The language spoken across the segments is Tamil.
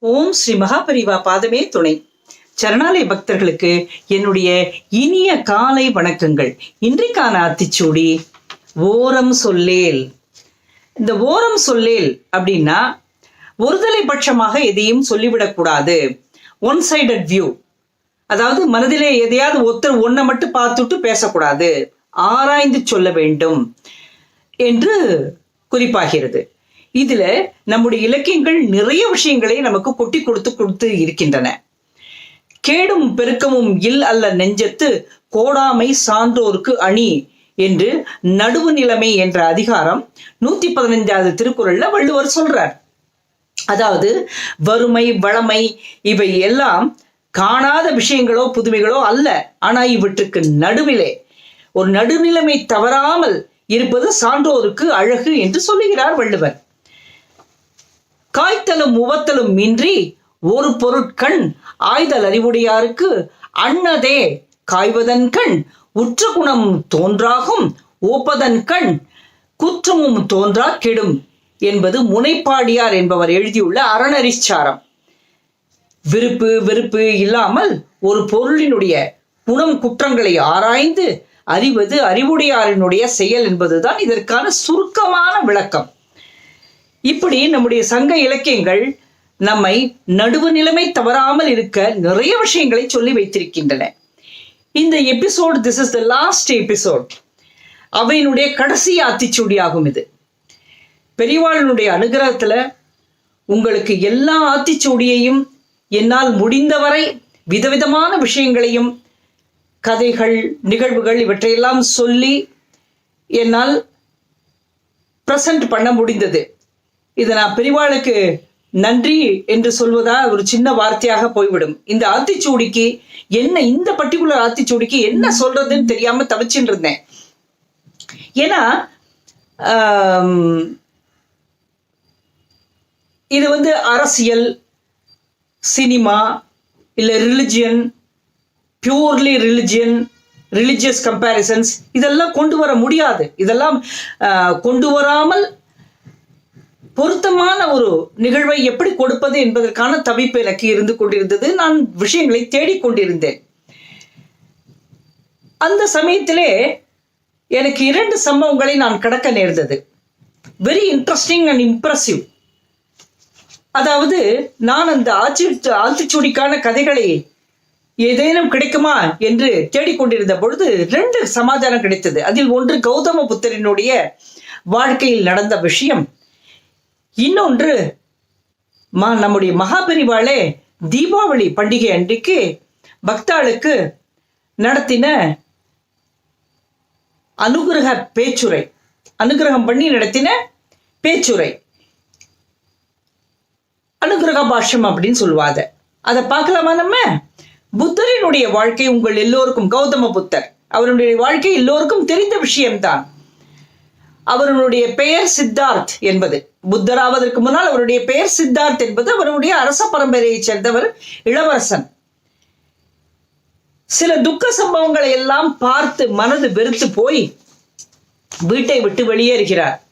ஓம் ஸ்ரீ மகாபரிவா பாதமே துணை. சரணாலய பக்தர்களுக்கு என்னுடைய இனிய காலை வணக்கங்கள். இன்றைக்கான அத்திச்சூடி ஓரம் சொல்லேல். இந்த ஓரம் சொல்லேல் அப்படின்னா ஒருதலை பட்சமாக எதையும் சொல்லிவிடக்கூடாது ஒன் சைடட் வியூ அதாவது மனதிலே எதையாவது ஒருத்தர் ஒன்றை மட்டும் பார்த்துட்டு பேசக்கூடாது. ஆராய்ந்து சொல்ல வேண்டும் என்று குறிப்பாகிறது. இதுல நம்முடைய இலக்கியங்கள் நிறைய விஷயங்களை நமக்கு கொட்டி கொடுத்து கொடுத்து இருக்கின்றன. கேடும் பெருக்கமும் இல் அல்ல நெஞ்சத்து கோடாமை சான்றோருக்கு அணி என்று நடுவு நிலைமை என்ற அதிகாரம் நூத்தி பதினைஞ்சாவது திருக்குறள்ல வள்ளுவர் சொல்றார். அதாவது வறுமை வளமை இவை எல்லாம் காணாத விஷயங்களோ புதுமைகளோ அல்ல. ஆனா இவற்றுக்கு நடுவிலே ஒரு நடுநிலைமை தவறாமல் இருப்பது சான்றோருக்கு அழகு என்று சொல்லுகிறார் வள்ளுவர். காய்த்தலும் உவத்தலும் இன்றி ஒரு பொருட்கண் ஆய்தல் அறிவுடையாருக்கு அன்னதே காய்வதன் கண் உற்ற குணம் தோன்றாகும் ஓப்பதன் கண் குற்றமும் தோன்றா கெடும் என்பது முனைப்பாடியார் என்பவர் எழுதியுள்ள அறநரிச்சாரம் விருப்பு வெறுப்பு இல்லாமல் ஒரு பொருளினுடைய குணம் குற்றங்களை ஆராய்ந்து அறிவது அறிவுடையாரினுடைய செயல் என்பதுதான் இதற்கான சுருக்கமான விளக்கம். இப்படி நம்முடைய சங்க இலக்கியங்கள் நம்மை நடுவு நிலைமை தவறாமல் இருக்க நிறைய விஷயங்களை சொல்லி வைத்திருக்கின்றன. இந்த episode this is the last episode அவையினுடைய கடைசி ஆத்திச்சூடியாகும் இது. பெரியவாளனுடைய அனுகிரகத்துல உங்களுக்கு எல்லா ஆத்திச்சூடியையும் என்னால் முடிந்தவரை விதவிதமான விஷயங்களையும் கதைகள் நிகழ்வுகள் இவற்றையெல்லாம் சொல்லி என்னால் ப்ரெசன்ட் பண்ண முடிந்தது. இதை நான் பெரிவாளுக்கு நன்றி என்று சொல்வதா ஒரு சின்ன வார்த்தையாக போய்விடும். இந்த ஆத்திச்சூடிக்கு என்ன இந்த பர்டிகுலர் ஆத்திச்சூடிக்கு என்ன சொல்றதுன்னு தெரியாம தவிச்சுட்டு இருந்தேன். ஏன்னா இது வந்து அரசியல் சினிமா இல்லை religion purely religion religious comparisons இதெல்லாம் கொண்டு வர முடியாது. இதெல்லாம் கொண்டு வராமல் பொருத்தமான ஒரு நிகழ்வை எப்படி கொடுப்பது என்பதற்கான தவிப்பு எனக்கு இருந்து கொண்டிருந்தது. நான் விஷயங்களை தேடிக்கொண்டிருந்தேன் அந்த சமயத்திலே எனக்கு இரண்டு சம்பவங்களை நான் கடக்க நேர்ந்தது. வெரி இன்ட்ரெஸ்டிங் அண்ட் இம்ப்ரெசிவ் அதாவது நான் அந்த ஆச்சி ஆத்திச்சூடிக்கான கதைகளை ஏதேனும் கிடைக்குமா என்று தேடிக்கொண்டிருந்த பொழுது ரெண்டு சமாதானம் கிடைத்தது. அதில் ஒன்று கௌதம புத்தரினுடைய வாழ்க்கையில் நடந்த விஷயம். இன்னொன்று மா நம்முடைய மகாபெரிவாளே தீபாவளி பண்டிகை அன்றைக்கு பக்தாளுக்கு நடத்தின அனுகிரக பேச்சுரை அனுகிரகம் பண்ணி நடத்தின பேச்சுரை. அனுகிரக பாஷ்யம் அப்படின்னு சொல்லுவாத அதை பார்க்கலாமா நம்ம? புத்தரினுடைய வாழ்க்கை உங்கள் எல்லோருக்கும் கௌதம புத்தர் அவருடைய வாழ்க்கை எல்லோருக்கும் தெரிந்த விஷயம்தான். அவருடைய பெயர் சித்தார்த் என்பது. புத்தராவதற்கு முன்னால் அவருடைய பெயர் சித்தார்த் என்பது அவருடைய அரச பரம்பரையைச் சேர்ந்தவர் இளவரசன். சில துக்க சம்பவங்களை எல்லாம் பார்த்து மனது வெறுத்து போய் வீட்டை விட்டு வெளியேறுகிறார்.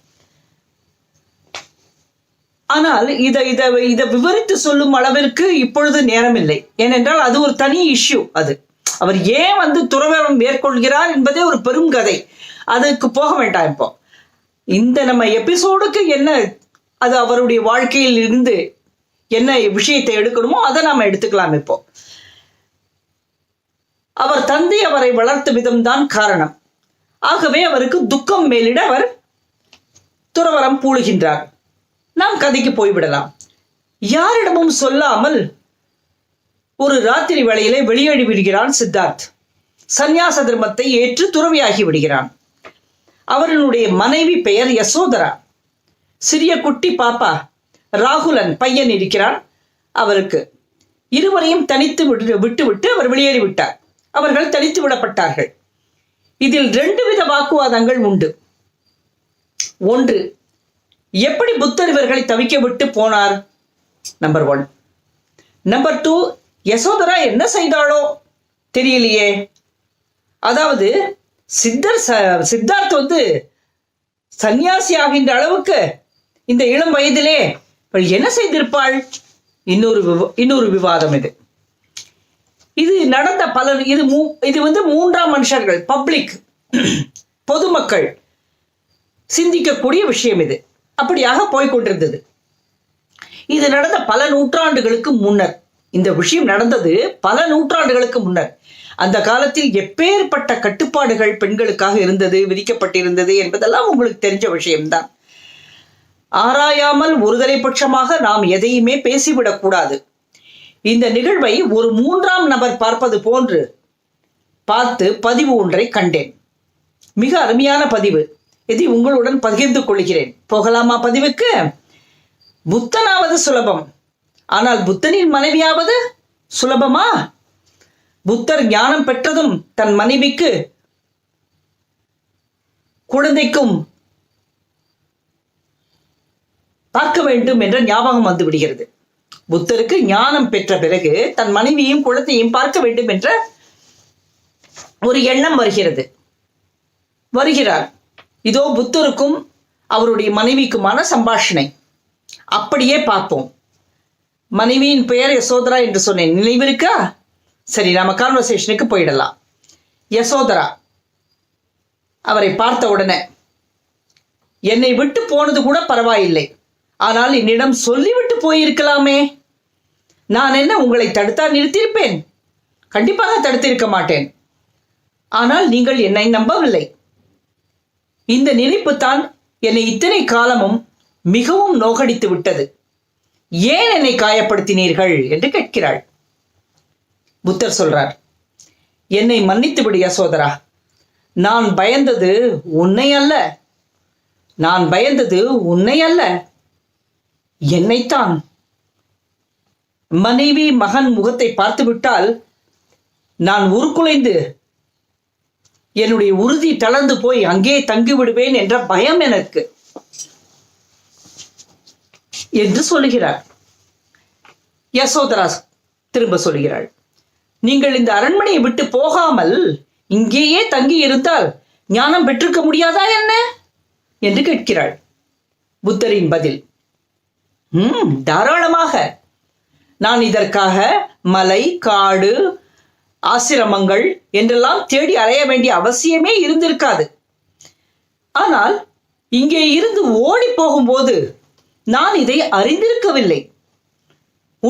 ஆனால் இதை இதை இதை விவரித்து சொல்லும் அளவிற்கு இப்பொழுது நேரமில்லை. ஏனென்றால் அது ஒரு தனி இஷ்யூ அது. அவர் ஏன் வந்து துறவரம் மேற்கொள்கிறார் என்பதே ஒரு பெரும் கதை அதுக்கு போக வேண்டாம் இப்போ. இந்த நம்ம எபிசோடுக்கு என்ன அது அவருடைய வாழ்க்கையில் இருந்து என்ன விஷயத்தை எடுக்கணுமோ அதை நாம எடுத்துக்கலாம் இப்போ. அவர் தந்தை அவரை வளர்த்த விதம்தான் காரணம். ஆகவே அவருக்கு துக்கம் மேலிட அவர் துறவரம் பூழுகின்றார். நாம் கதைக்கு போய்விடலாம். யாரிடமும் சொல்லாமல் ஒரு ராத்திரி வேளையிலே வெளியேறி விடுகிறான் சித்தார்த். சந்நியாச தர்மத்தை ஏற்று துறவியாகி விடுகிறான். அவர்களுடைய மனைவி பெயர் யசோதரா. சிறிய குட்டி பாப்பா ராகுலன் பையன் இருக்கிறான். அவருக்கு இருவரையும் தனித்து விட்டு விட்டுவிட்டு அவர் வெளியேறி விட்டார் அவர்கள் தனித்து விடப்பட்டார்கள். இதில் ரெண்டு வித வாக்குவாதங்கள் உண்டு. ஒன்று எப்படி புத்தர் இவர்களை தவிக்க விட்டு போனார்? Number one number two Yashodhara என்ன செய்தாளோ? தெரியலையே. அதாவது சித்தர் ச- சித்தார்த் வந்து சன்னியாசி ஆகின்ற அளவுக்கு இந்த இளம் வயதிலே இவள் என்ன செய்திருப்பாள்? இன்னொரு இன்னொரு விவாதம் இது. இது நடந்த பல இது மூ இது வந்து மூன்றாம் மனுஷர்கள் பப்ளிக் பொதுமக்கள் சிந்திக்கக்கூடிய விஷயம் இது. அப்படியாக போய்க்கொண்டிருந்தது இது நடந்த பல நூற்றாண்டுகளுக்கு முன்னர். இந்த விஷயம் நடந்தது பல நூற்றாண்டுகளுக்கு முன்னர். அந்த காலத்தில் எப்பேற்பட்ட கட்டுப்பாடுகள் பெண்களுக்காக இருந்தது விதிக்கப்பட்டிருந்தது என்பதெல்லாம் உங்களுக்கு தெரிஞ்ச விஷயம்தான். ஆராயாமல் ஒருதலை பட்சமாக நாம் எதையுமே பேசிவிடக்கூடாது இந்த நிகழ்வை ஒரு மூன்றாம் நபர் பார்ப்பது போன்று பார்த்து பதிவு ஒன்றை கண்டேன். மிக அருமையான பதிவு. இதை உங்களுடன் பகிர்ந்து கொள்கிறேன். போகலாமா பதிவுக்கு? புத்தனாவது சுலபம். ஆனால் புத்தனின் மனைவியாவது சுலபமா? புத்தர் ஞானம் பெற்றதும் தன் மனைவிக்கு குழந்தைக்கும் பார்க்க வேண்டும் என்ற ஞாபகம் வந்து விடுகிறது. புத்தருக்கு ஞானம் பெற்ற பிறகு தன் மனைவியும் குழந்தையும் பார்க்க வேண்டும் என்ற ஒரு எண்ணம் வருகிறது. வருகிறார். இதோ புத்தருக்கும் அவருடைய மனைவிக்குமான சம்பாஷணை. அப்படியே பார்ப்போம். மனைவியின் பெயர் யசோதரா என்று சொன்னேன். நினைவிருக்கா? சரி நாம கான்வர்சேஷனுக்கு போயிடலாம். யசோதரா அவரை பார்த்த உடனே என்னை விட்டு போனது கூட பரவாயில்லை. ஆனால் என்னிடம் சொல்லிவிட்டு போயிருக்கலாமே. நான் என்ன உங்களை தடுத்தா நிறுத்தியிருப்பேன்? கண்டிப்பாக தடுத்திருக்க மாட்டேன். ஆனால் நீங்கள் என்னை நம்பவில்லை. இந்த நினைப்பு தான் என்னை இத்தனை காலமும் மிகவும் நோகடித்து விட்டது. ஏன் என்னை காயப்படுத்தினீர்கள்? என்று கேட்கிறாள். புத்தர் சொல்றார் என்னை மன்னித்து விடு யசோதரா. நான் பயந்தது உன்னை அல்ல. நான் பயந்தது உன்னை அல்ல. என்னைத்தான். மனைவி மகன் முகத்தை பார்த்து விட்டால் நான் உருக்குலைந்து என்னுடைய உறுதி தளர்ந்து போய் அங்கே தங்கி விடுவேன் என்ற பயம் எனக்கு. என்று சொல்லுகிறார். யசோதரா திரும்ப சொல்கிறாள். நீங்கள் இந்த அரண்மனையை விட்டு போகாமல் இங்கேயே தங்கி இருந்தால் ஞானம் பெற்றிருக்க முடியாதா என்ன? என்று கேட்கிறாள். புத்தரின் பதில் ம் தாராளமாக. நான் இதற்காக மலை காடு ஆசிரமங்கள் என்றெல்லாம் தேடி அலைய வேண்டிய அவசியமே இருந்திருக்காது. ஆனால் இங்கே இருந்து ஓடி போகும்போது நான் இதை அறிந்திருக்கவில்லை.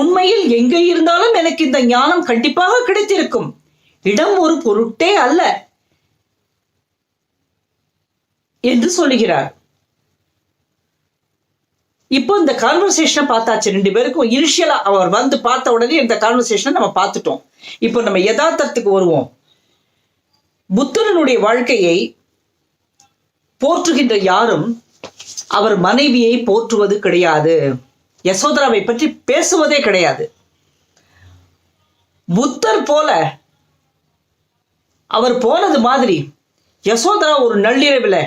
உண்மையில் எங்கே இருந்தாலும் எனக்கு இந்த ஞானம் கண்டிப்பாக கிடைத்திருக்கும். இடம் ஒரு பொருட்டே அல்ல என்று சொல்லுகிறார். இப்போ இந்த கான்வர்சேஷனை பார்த்தாச்சு ரெண்டு பேருக்கும். இனிஷியலா அவர் வந்து பார்த்த உடனே இந்த கான்வர்சேஷனை நம்ம பார்த்துட்டோம். இப்போ நம்ம யதார்த்தத்துக்கு வருவோம். புத்தரனுடைய வாழ்க்கையை போற்றுகின்ற யாரும் அவர் மனைவியை போற்றுவது கிடையாது. யசோதராவை பற்றி பேசுவதே கிடையாது. புத்தர் போல அவர் போனது மாதிரி யசோதரா ஒரு நள்ளிரவில்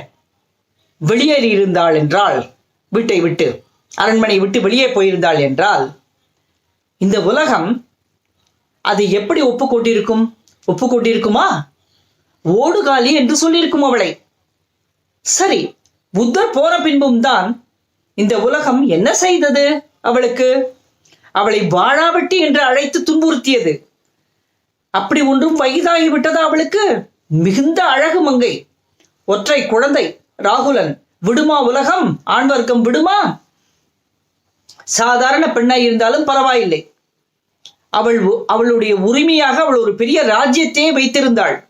வெளியேறி இருந்தாள் என்றால் வீட்டை விட்டு அரண்மனை விட்டு வெளியே போயிருந்தாள் என்றால் இந்த உலகம் அது எப்படி ஒப்புக்கொண்டிருக்கும்? ஒப்புக்கொண்டிருக்குமா? ஓடுகாலி என்று சொல்லியிருக்கும் அவளை. சரி புத்தர் போன பின்பும் தான் இந்த உலகம் என்ன செய்தது அவளுக்கு? அவளை வாழாவட்டி என்று அழைத்து துன்புறுத்தியது. அப்படி ஒன்றும் வயதாகிவிட்டதா அவளுக்கு? மிகுந்த அழகு மங்கை. ஒற்றை குழந்தை ராகுலன். விடுமா உலகம்? ஆண் வர்க்கம் விடுமா? சாதாரண பெண்ணாய் இருந்தாலும் பரவாயில்லை. அவள் உ- அவளுடைய உரிமையாக அவள் ஒரு பெரிய ராஜ்யத்தையே வைத்திருந்தாள்.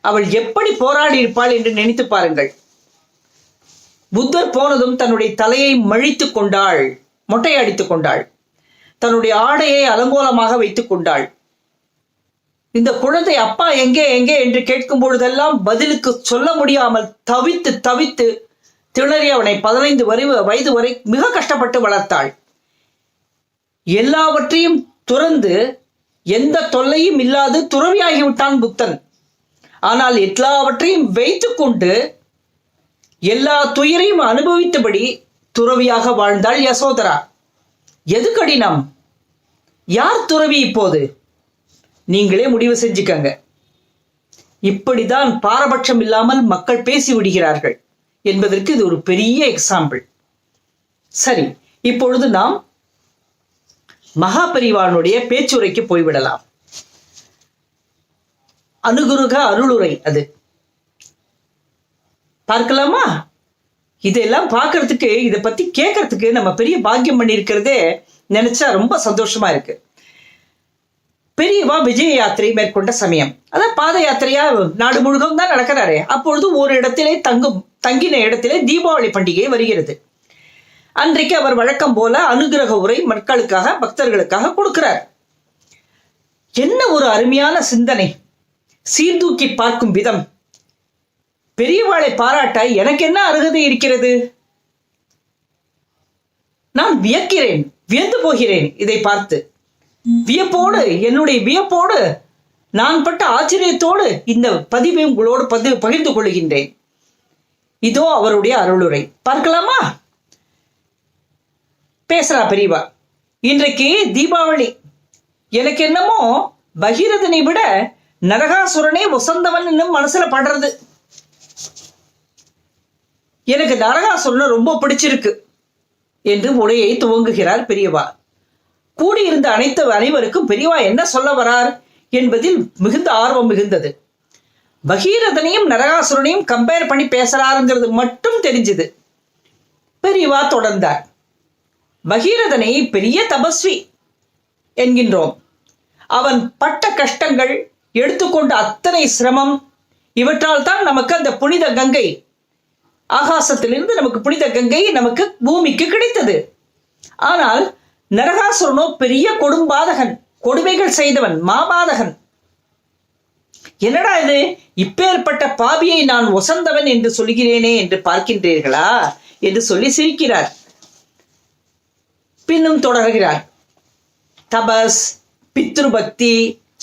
அவள் எப்படி போராடி இருப்பாள் என்று நினைத்து பாருங்கள். புத்தர் போனதும் தன்னுடைய தலையை மழித்து கொண்டாள் மொட்டையடித்துக் கொண்டாள். தன்னுடைய ஆடையை அலங்கோலமாக வைத்துக் கொண்டாள். இந்த குழந்தை அப்பா எங்கே எங்கே? என்று கேட்கும் பொழுதெல்லாம் பதிலுக்கு சொல்ல முடியாமல் தவித்து தவித்து திணறி அவனை பதினைந்து வரை வயது வரை மிக கஷ்டப்பட்டு வளர்த்தாள். எல்லாவற்றையும் துறந்து எந்த தொல்லையும் இல்லாது துறவியாகிவிட்டான் புத்தன். ஆனால் எல்லாவற்றையும் வைத்துக்கொண்டு எல்லா துயரையும் அனுபவித்தபடி துறவியாக வாழ்ந்தாள் யசோதரா. எது கடினம்? யார் துறவி இப்போது? நீங்களே முடிவு செஞ்சுக்கங்க. இப்படிதான் பாரபட்சம் இல்லாமல் மக்கள் பேசி விடுகிறார்கள் என்பதற்கு இது ஒரு பெரிய எக்ஸாம்பிள் சரி இப்பொழுது நாம் மகாபரிவானுடைய பேச்சுரைக்கு போய்விடலாம். அனுகுருக அருளுரை அது. பார்க்கலாமா? இதெல்லாம் பார்க்கறதுக்கு இதை பத்தி கேட்கறதுக்கு நம்ம பெரிய பாக்கியம் பண்ணியிருக்கிறதே நினைச்சா ரொம்ப சந்தோஷமா இருக்கு. பெரியவா விஜய யாத்திரை மேற்கொண்ட சமயம். அதான் பாத யாத்திரையா? நாடு முழுவதும் தான் நடக்கிறாரே. அப்பொழுது ஒரு இடத்திலே தங்கும் தங்கின இடத்திலே தீபாவளி பண்டிகை வருகிறது. அன்றைக்கு அவர் வழக்கம் போல அனுகிரக உரை மக்களுக்காக பக்தர்களுக்காக கொடுக்கிறார். என்ன ஒரு அருமையான சிந்தனை. சீர்தூக்கி பார்க்கும் விதம். பெரியவாளை பாராட்ட எனக்கு என்ன அருகதை இருக்கிறது? நான் வியக்கிறேன் வியந்து போகிறேன் இதை பார்த்து. வியப்போடு என்னுடைய வியப்போடு நான் பட்ட ஆச்சரியத்தோடு இந்த பதிவை உங்களோடு பதி பகிர்ந்து கொள்கின்றேன். இதோ அவருடைய அருளுரை. பார்க்கலாமா? பேசுறா பெரியவா. இன்றைக்கு தீபாவளி. எனக்கு என்னமோ பகீரதனை விட நரகாசுரனே வசந்தவன் இன்னும் மனசுல படுறது. எனக்கு நரகாசுரனை ரொம்ப பிடிச்சிருக்கு என்று உரையை துவங்குகிறார் பெரியவா. கூடியிருந்த அனைத்து அனைவருக்கும் பெரியவா என்ன சொல்ல வரார் என்பதில் மிகுந்த ஆர்வம் மிகுந்தது. பகீரதனையும் நரகாசுரனையும் கம்பேர் பண்ணி பேசுறாருங்கிறது மட்டும் தெரிஞ்சது. பெரியவா தொடர்ந்தார். பகீரதனை பெரிய தபஸ்வி என்கின்றோம். அவன் பட்ட கஷ்டங்கள் எடுத்துக்கொண்ட அத்தனை சிரமம் இவற்றால் தான் நமக்கு அந்த புனித கங்கை ஆகாசத்திலிருந்து நமக்கு புனித கங்கை நமக்கு பூமிக்கு கிடைத்தது. ஆனால் நரகாசுரனோ பெரிய கொடும்பாதகன் கொடுமைகள் செய்தவன் மாபாதகன். என்னடா இது? இப்பேற்பட்ட பாவியை நான் ஒசந்தவன் என்று சொல்கிறேனே என்று பார்க்கின்றீர்களா? என்று சொல்லி சிரிக்கிறார். பின்னும் தொடர்கிறார். தபஸ் பித்ருபக்தி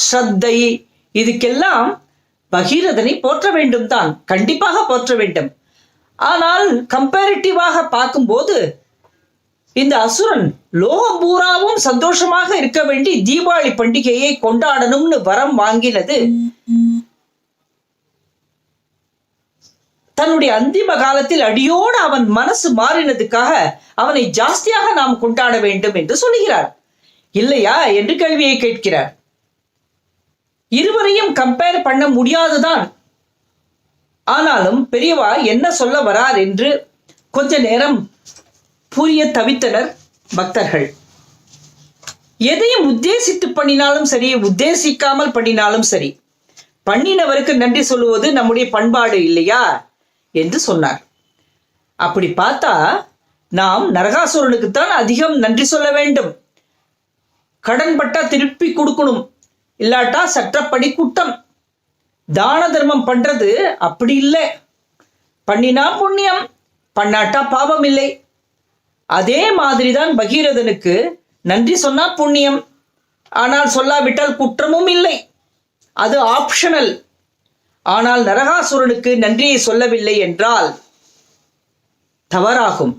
ஸ்ரத்தை இதுக்கெல்லாம் பகீரதனை போற்ற வேண்டும் தான் கண்டிப்பாக போற்ற வேண்டும். ஆனால் கம்பேரிட்டிவாக பார்க்கும்போது இந்த அசுரன் லோகம் பூராவும் சந்தோஷமாக இருக்க வேண்டி தீபாவளி பண்டிகையை கொண்டாடணும்னு வரம் வாங்கினது. தன்னுடைய அந்திம காலத்தில் அடியோடு அவன் மனசு மாறினதுக்காக அவனை ஜாஸ்தியாக நாம் கொண்டாட வேண்டும் என்று சொல்லுகிறார். இல்லையா என்று கேள்வியை கேட்கிறார். இருவரையும் கம்பேர் பண்ண முடியாதுதான் ஆனாலும் பெரியவா என்ன சொல்ல வரார் என்று கொஞ்ச நேரம் புரிய தவித்தனர் பக்தர்கள். எதையும் உத்தேசித்து பண்ணினாலும் சரி உத்தேசிக்காமல் பண்ணினாலும் சரி பண்ணினவருக்கு நன்றி சொல்லுவது நம்முடைய பண்பாடு இல்லையா என்று சொன்னார். அப்படி பார்த்தா நாம் நரகாசுரனுக்குத்தான் அதிகம் நன்றி சொல்ல வேண்டும். கடன் பட்டா திருப்பி கொடுக்கணும். இல்லாட்டா சட்டப்படி குற்றம் தான தர்மம் பண்றது அப்படி இல்லை. பண்ணினா புண்ணியம் பண்ணாட்டா பாவம் இல்லை. அதே மாதிரிதான் பகீரதனுக்கு நன்றி சொன்னா புண்ணியம். ஆனால் சொல்லாவிட்டால் குற்றமும் இல்லை. அது ஆப்ஷனல் ஆனால் நரகாசுரனுக்கு நன்றியை சொல்லவில்லை என்றால் தவறாகும்.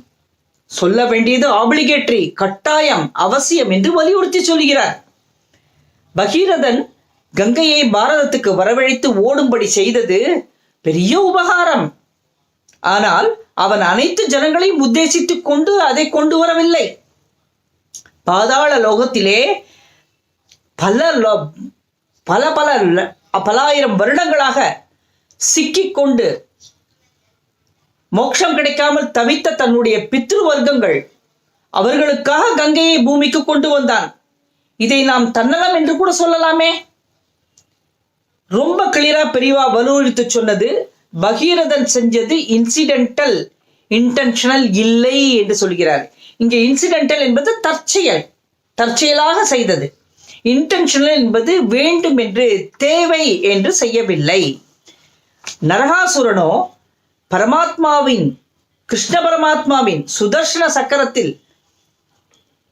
சொல்ல வேண்டியது ஆப்ளிகேட்டரி கட்டாயம் அவசியம் என்று வலியுறுத்தி சொல்கிறார். பகீரதன் கங்கையை பாரதத்துக்கு வரவழைத்து ஓடும்படி செய்தது பெரிய உபகாரம். ஆனால் அவன் அனைத்து ஜனங்களையும் உத்தேசித்துக் கொண்டு அதை கொண்டு வரவில்லை. பாதாள லோகத்திலே பல லோ- பல பல பலாயிரம் வருடங்களாக சிக்கிக்கொண்டு மோட்சம் கிடைக்காமல் தவித்த தன்னுடைய பித்ரு வர்க்கங்கள் அவர்களுக்காக கங்கையை பூமிக்கு கொண்டு வந்தான். இதை நாம் தன்னலம் என்று கூட சொல்லலாமே. ரொம்ப கிளியரா பெரியவா வலுவழுத்து சொன்னது பகீரதன் செஞ்சது இன்சிடென்டல் இன்டென்ஷனல் இல்லை என்று சொல்கிறார். இங்கே இன்சிடென்டல் என்பது தற்செயல் தற்செயலாக செய்தது. இன்டென்ஷனல் என்பது வேண்டும் என்று தேவை என்று செய்யவில்லை. நரகாசுரனோ பரமாத்மாவின் கிருஷ்ண பரமாத்மாவின் சுதர்ஷன சக்கரத்தில்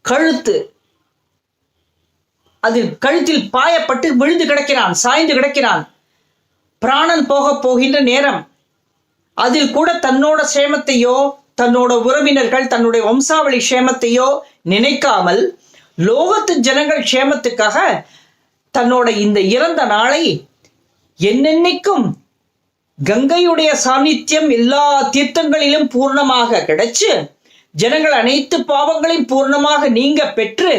கழுத்து அது கழுத்தில் பாயப்பட்டு விழுந்து கிடக்கிறான் சாய்ந்து கிடக்கிறான். பிராணன் போக போகின்ற நேரம் அதில் கூட தன்னோட சேமத்தையோ தன்னோட உறவினர்கள் தன்னுடைய வம்சாவளி சேமத்தையோ நினைக்காமல் லோகத்து ஜனங்கள் சேமத்துக்காக தன்னோட இந்த இறந்த நாளை என்னென்னைக்கும் கங்கையுடைய சாநித்தியம் எல்லா தீர்த்தங்களிலும் பூர்ணமாக கிடைச்சு ஜனங்கள் அனைத்து பாவங்களையும் பூர்ணமாக நீங்க பெற்று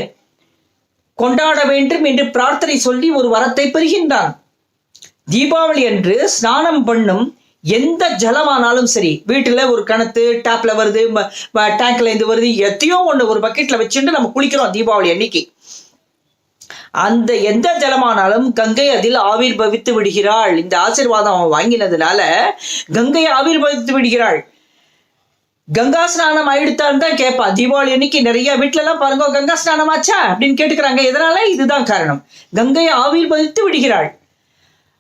கொண்டாட வேண்டும் என்று பிரார்த்தனை சொல்லி ஒரு வரத்தை பெறுகின்றான். தீபாவளி அன்று ஸ்நானம் பண்ணும் எந்த ஜலமானாலும் சரி வீட்டில் ஒரு கிணத்து டேப்ல வருது டேங்க்ல இருந்து வருது எத்தையோ ஒன்று ஒரு பக்கெட்ல வச்சுட்டு நம்ம குளிக்கிறோம் தீபாவளி அன்னைக்கு. அந்த எந்த ஜலமானாலும் கங்கை அதில் ஆவிர்பவித்து விடுகிறாள். இந்த ஆசீர்வாதம் அவன் வாங்கினதுனால கங்கை ஆவிர்பவித்து விடுகிறாள். கங்கா ஸ்நானம் ஆயிடுத்தான்னு தான் கேட்பா. தீபாவளி அன்னைக்கு நிறைய வீட்ல எல்லாம் பாருங்க கங்கா ஸ்நானம் ஆச்சா அப்படின்னு கேட்டுக்கிறாங்க. இதனால இதுதான் காரணம். கங்கையை ஆவியில் பதித்து விடுகிறாள்.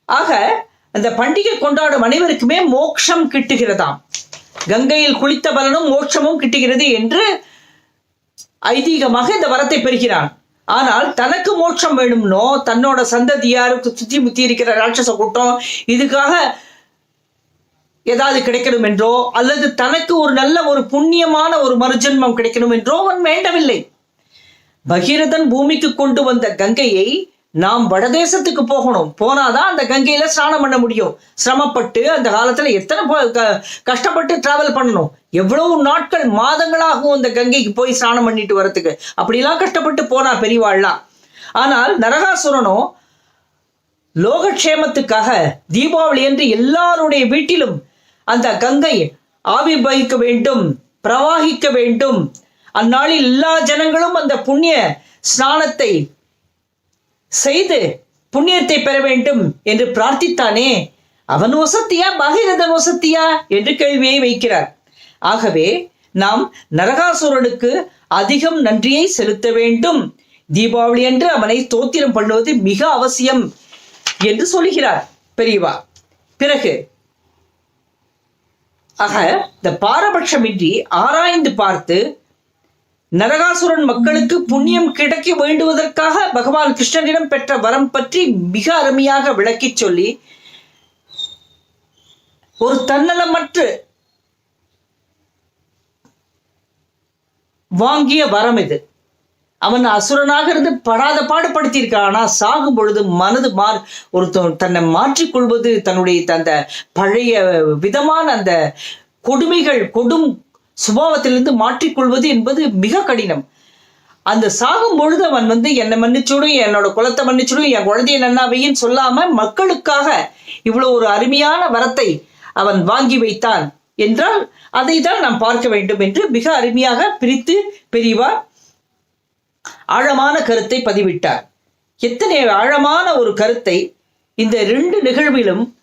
ஆக அந்த பண்டிகை கொண்டாடும் அனைவருக்குமே மோட்சம் கிட்டுகிறதாம். கங்கையில் குளித்த பலனும் மோட்சமும் கிட்டுகிறது என்று ஐதீகமாக இந்த வரத்தை பெறுகிறான். ஆனால் தனக்கு மோட்சம் வேணும்னோ தன்னோட சந்ததியாருக்கு சுத்தி முத்தி இருக்கிற ராட்சச கூட்டம் இதுக்காக ஏதாவது கிடைக்கணும் என்றோ அல்லது தனக்கு ஒரு நல்ல ஒரு புண்ணியமான ஒரு மறுஜென்மம் கிடைக்கணும் என்றோ அவன் வேண்டவில்லை. பகீரதன் பூமிக்கு கொண்டு வந்த கங்கையை நாம் வடதேசத்துக்கு போகணும். போனாதான் அந்த கங்கையில ஸ்நானம் பண்ண முடியும். சிரமப்பட்டு அந்த காலத்துல எத்தனை க- கஷ்டப்பட்டு டிராவல் பண்ணணும். எவ்வளவு நாட்கள் மாதங்களாகும் அந்த கங்கைக்கு போய் ஸ்நானம் பண்ணிட்டு வரத்துக்கு அப்படிலாம் கஷ்டப்பட்டு போனா பெரியவாள்லாம் ஆனால் நரகாசுரனும் லோகக்ஷேமத்துக்காக தீபாவளி என்று எல்லாருடைய வீட்டிலும் அந்த கங்கை ஆவிர்வகிக்க வேண்டும் பிரவாகிக்க வேண்டும். அந்நாளில் எல்லா ஜனங்களும் அந்த புண்ணிய ஸ்நானத்தை செய்து புண்ணியத்தை பெற வேண்டும் என்று பிரார்த்தித்தானே. அவன் வசத்தியா? பகிரதன் வசத்தியா? என்று கேள்வியை வைக்கிறார். ஆகவே நாம் நரகாசுரனுக்கு அதிகம் நன்றியை செலுத்த வேண்டும். தீபாவளி என்று அவனை தோத்திரம் பண்ணுவது மிக அவசியம் என்று சொல்லுகிறார் பெரியவா. பிறகு ஆக இந்த பாரபட்சமின்றி ஆராய்ந்து பார்த்து நரகாசுரன் மக்களுக்கு புண்ணியம் கிடைக்க வேண்டுவதற்காக பகவான் கிருஷ்ணனிடம் பெற்ற வரம் பற்றி மிக அருமையாக விளக்கிச் சொல்லி ஒரு தன்னலமற்று வாங்கிய வரம் இது. அவன் அசுரனாக இருந்து படாத பாடுபடுத்தியிருக்கான் ஆனால் சாகும் பொழுது மனது மாறு ஒருத்தன் தன்னை மாற்றிக்கொள்வது தன்னுடைய அந்த பழைய விதமான அந்த கொடுமைகள் கொடும் சுபாவத்திலிருந்து மாற்றிக்கொள்வது என்பது மிக கடினம். அந்த சாகும் பொழுது அவன் வந்து என்னை மன்னிச்சுடும் என்னோட குலத்தை மன்னிச்சுடும் என் குழந்தைய நன்னாவையின்னு சொல்லாம மக்களுக்காக இவ்வளோ ஒரு அருமையான வரத்தை அவன் வாங்கி வைத்தான். என்றால் அதை தான் நாம் பார்க்க வேண்டும் என்று மிக அருமையாக பிரித்து பெரியவா ஆழமான கருத்தை பதிவிட்டார். எத்தனை ஆழமான ஒரு கருத்தை இந்த ரெண்டு நிகழ்விலும்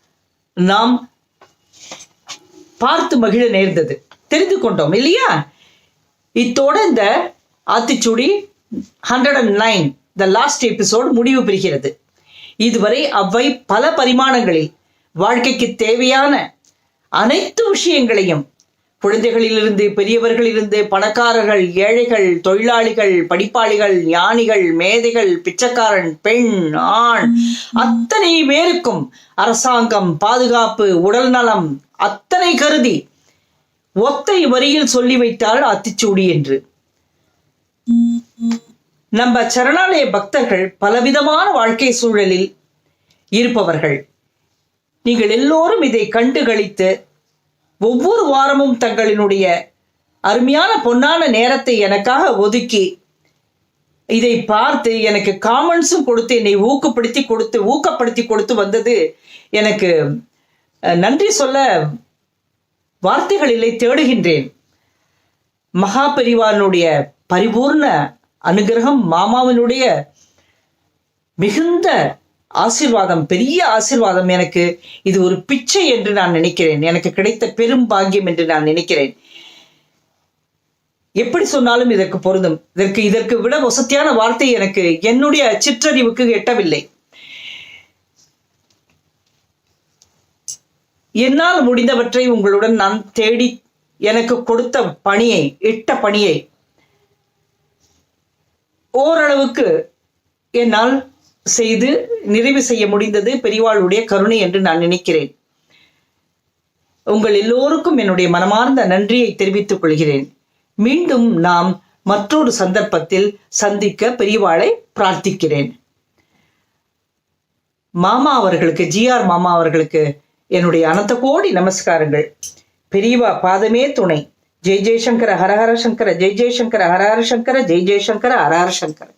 நாம் பார்த்து மகிழ நேர்ந்தது. தெரிந்து கொண்டோம் இல்லையா? இத்தோட இந்த Aathichudi hundred and nine the last episode முடிவு பெறுகிறது. இதுவரை அவ்வை பல பரிமாணங்களில் வாழ்க்கைக்கு தேவையான அனைத்து விஷயங்களையும் குழந்தைகளிலிருந்து பெரியவர்களிலிருந்து பணக்காரர்கள் ஏழைகள் தொழிலாளிகள் படிப்பாளிகள் ஞானிகள் மேதைகள் பிச்சைக்காரன் பெண் ஆண் அத்தனை பேருக்கும் அரசாங்கம் பாதுகாப்பு உடல் நலம் அத்தனை கருதி ஒத்தை வரியில் சொல்லி வைத்தாள் அத்திச்சூடி என்று. நம்ம சரணாலய பக்தர்கள் பலவிதமான வாழ்க்கை சூழலில் இருப்பவர்கள். நீங்கள் எல்லோரும் இதை கண்டு கழித்து ஒவ்வொரு வாரமும் தங்களினுடைய அருமையான பொன்னான நேரத்தை எனக்காக ஒதுக்கி இதை பார்த்து எனக்கு காமெண்ட்ஸும் கொடுத்து என்னை ஊக்கப்படுத்தி கொடுத்து ஊக்கப்படுத்தி கொடுத்து வந்தது எனக்கு நன்றி சொல்ல வார்த்தைகளிலே தேடுகின்றேன். மகா பெரிவானுடைய பரிபூர்ண அனுகிரகம் மாமாவினுடைய மிகுந்த ஆசீர்வாதம் பெரிய ஆசிர்வாதம் எனக்கு. இது ஒரு பிச்சை என்று நான் நினைக்கிறேன். எனக்கு கிடைத்த பெரும் பாக்கியம் என்று நான் நினைக்கிறேன். எப்படி சொன்னாலும் இதற்கு பொருந்தும். இதற்கு இதற்கு விட வசதியான வார்த்தை எனக்கு என்னுடைய சிற்றறிவுக்கு எட்டவில்லை. என்னால் முடிந்தவற்றை உங்களுடன் நான் தேடி எனக்கு கொடுத்த பணியை இட்ட பணியை ஓரளவுக்கு என்னால் செய்து நிறைவு செய்ய முடிந்தது பெரியவாளுடைய கருணை என்று நான் நினைக்கிறேன். உங்கள் எல்லோருக்கும் என்னுடைய மனமார்ந்த நன்றியை தெரிவித்துக் கொள்கிறேன். மீண்டும் நாம் மற்றொரு சந்தர்ப்பத்தில் சந்திக்க பெரியவாளை பிரார்த்திக்கிறேன். மாமா அவர்களுக்கு ஜிஆர் மாமா அவர்களுக்கு என்னுடைய அனந்த கோடி நமஸ்காரங்கள். பெரியவா பாதமே துணை. ஜெய் ஜெய்சங்கர ஹரஹர சங்கர ஜெய் ஜெய்சங்கர ஹரஹர சங்கர ஜெய் ஜெய்சங்கர ஹரஹர சங்கர.